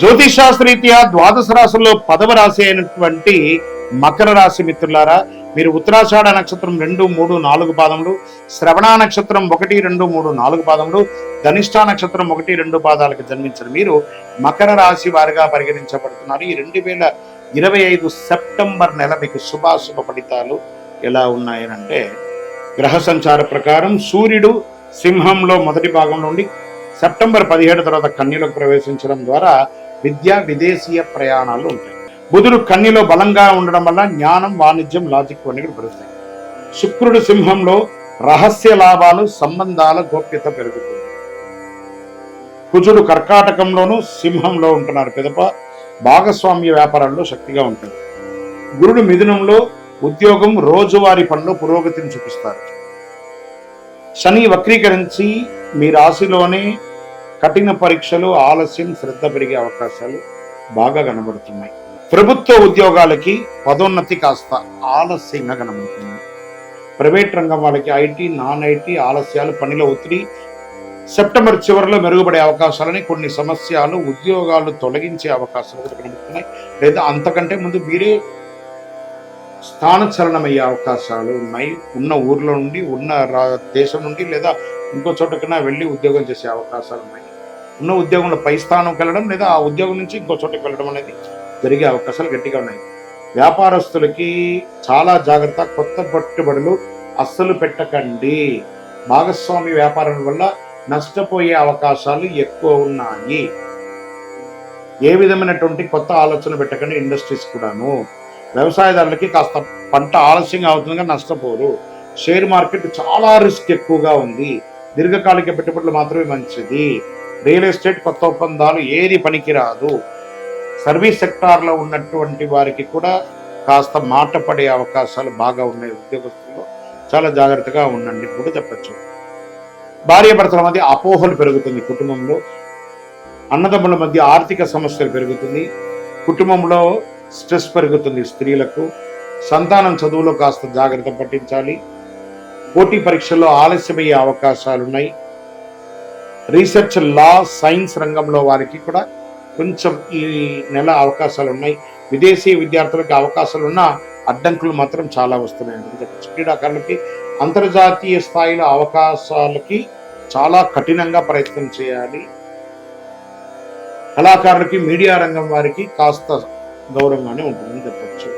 జ్యోతిషాస్త్రీత్యా ద్వాదశ రాశుల్లో పదవ రాశి అయినటువంటి మకర రాశి మిత్రులారా మీరు ఉత్తరాషాఢ నక్షత్రం రెండు మూడు నాలుగు పాదములు శ్రవణ నక్షత్రం ఒకటి రెండు మూడు నాలుగు పాదములు ధనిష్ట నక్షత్రం ఒకటి రెండు పాదాలకు జన్మించిన మీరు మకర రాశి వారిగా పరిగణించబడుతున్నారు. ఈ రెండు వేల ఇరవై ఐదు సెప్టెంబర్ నెల మీకు శుభాశుభ ఫలితాలు ఎలా ఉన్నాయనంటే గ్రహ సంచార ప్రకారం సూర్యుడు సింహంలో మొదటి భాగంలో ఉండి సెప్టెంబర్ పదిహేడు తర్వాత కన్యలోకి ప్రవేశించడం ద్వారా విద్య విదేశీయ ప్రయాణాలు ఉంటాయి. బుధుడు కన్నిలో బలంగా ఉండడం వల్ల జ్ఞానం వాణిజ్యం లాజిక్ వంటి పెరుగుతాయి. శుక్రుడు సింహంలో రహస్య లాభాలు సంబంధాల గోప్యత పెరుగుతుంది. కుజుడు కర్కాటకంలోను సింహంలో ఉంటున్నారు పిదప. భాగస్వామ్య వ్యాపారాల్లో శక్తిగా ఉంటుంది. గురుడు మిథునంలో ఉద్యోగం రోజువారీ పనులు పురోగతిని చూపిస్తారు. శని వక్రీకరించి మీ రాశిలోనే కఠిన పరీక్షలు ఆలస్యం శ్రద్ధ పెరిగే అవకాశాలు బాగా కనబడుతున్నాయి. ప్రభుత్వ ఉద్యోగాలకి పదోన్నతి కాస్త ఆలస్యంగా కనబడుతుంది ప్రైవేట్ రంగం వాళ్ళకి ఐటీ నాన్ ఐటీ ఆలస్యాలు పనిలో ఒత్తిడి సెప్టెంబర్ చివరిలో మెరుగుపడే అవకాశాలని కొన్ని సమస్యలు ఉద్యోగాలు తొలగించే అవకాశాలు కనబడుతున్నాయి. లేదా అంతకంటే ముందు మీరే స్థానచలనమయ్యే అవకాశాలు ఉన్నాయి. ఉన్న ఊర్లో నుండి ఉన్న రా- దేశం నుండి లేదా ఇంకో చోటకైనా వెళ్ళి ఉద్యోగం చేసే అవకాశాలు ఉన్నాయి. ఉన్న ఉద్యోగంలో పై స్థానం వెళ్ళడం లేదా ఆ ఉద్యోగం నుంచి ఇంకో చోటకి వెళ్ళడం అనేది జరిగే అవకాశాలు గట్టిగా ఉన్నాయి. వ్యాపారస్తులకి చాలా జాగ్రత్త కొత్త పెట్టుబడులు అస్సలు పెట్టకండి. భాగస్వామి వ్యాపారం వల్ల నష్టపోయే అవకాశాలు ఎక్కువ ఉన్నాయి. ఏ విధమైనటువంటి కొత్త ఆలోచన పెట్టకండి ఇండస్ట్రీస్ కూడాను. వ్యవసాయదారులకి కాస్త పంట ఆలస్యంగా అవుతుందిగా నష్టపోరు. షేర్ మార్కెట్ చాలా రిస్క్ ఎక్కువగా ఉంది. దీర్ఘకాలిక పెట్టుబడులు మాత్రమే మంచిది. రియల్ ఎస్టేట్ కొత్త ఒప్పందాలు ఏది పనికిరాదు. సర్వీస్ సెక్టార్లో ఉన్నటువంటి వారికి కూడా కాస్త మాట పడే అవకాశాలు బాగా ఉన్నాయి ఉద్యోగస్తుల్లో. చాలా జాగ్రత్తగా ఉండండి కూడా చెప్పచ్చు. భార్య భర్తల మధ్య అపోహలు పెరుగుతుంది కుటుంబంలో. అన్నదమ్ముల మధ్య ఆర్థిక సమస్యలు పెరుగుతుంది. కుటుంబంలో స్ట్రెస్ పెరుగుతుంది స్త్రీలకు. సంతానం చదువులో కాస్త జాగ్రత్త పట్టించాలి. పోటీ పరీక్షల్లో ఆలస్యమయ్యే అవకాశాలు ఉన్నాయి రీసెర్చ్ లా సైన్స్ రంగంలో వారికి కూడా కొంచెం ఈ నెల అవకాశాలు ఉన్నాయి విదేశీ విద్యార్థులకు అవకాశాలు ఉన్న అడ్డంకులు మాత్రం చాలా వస్తున్నాయి క్రీడాకారులకి అంతర్జాతీయ స్థాయిలో అవకాశాలకి చాలా కఠినంగా ప్రయత్నం చేయాలి. కళాకారులకి మీడియా రంగం వారికి కాస్త గౌరవంగానే ఉంటుందని చెప్పచ్చు.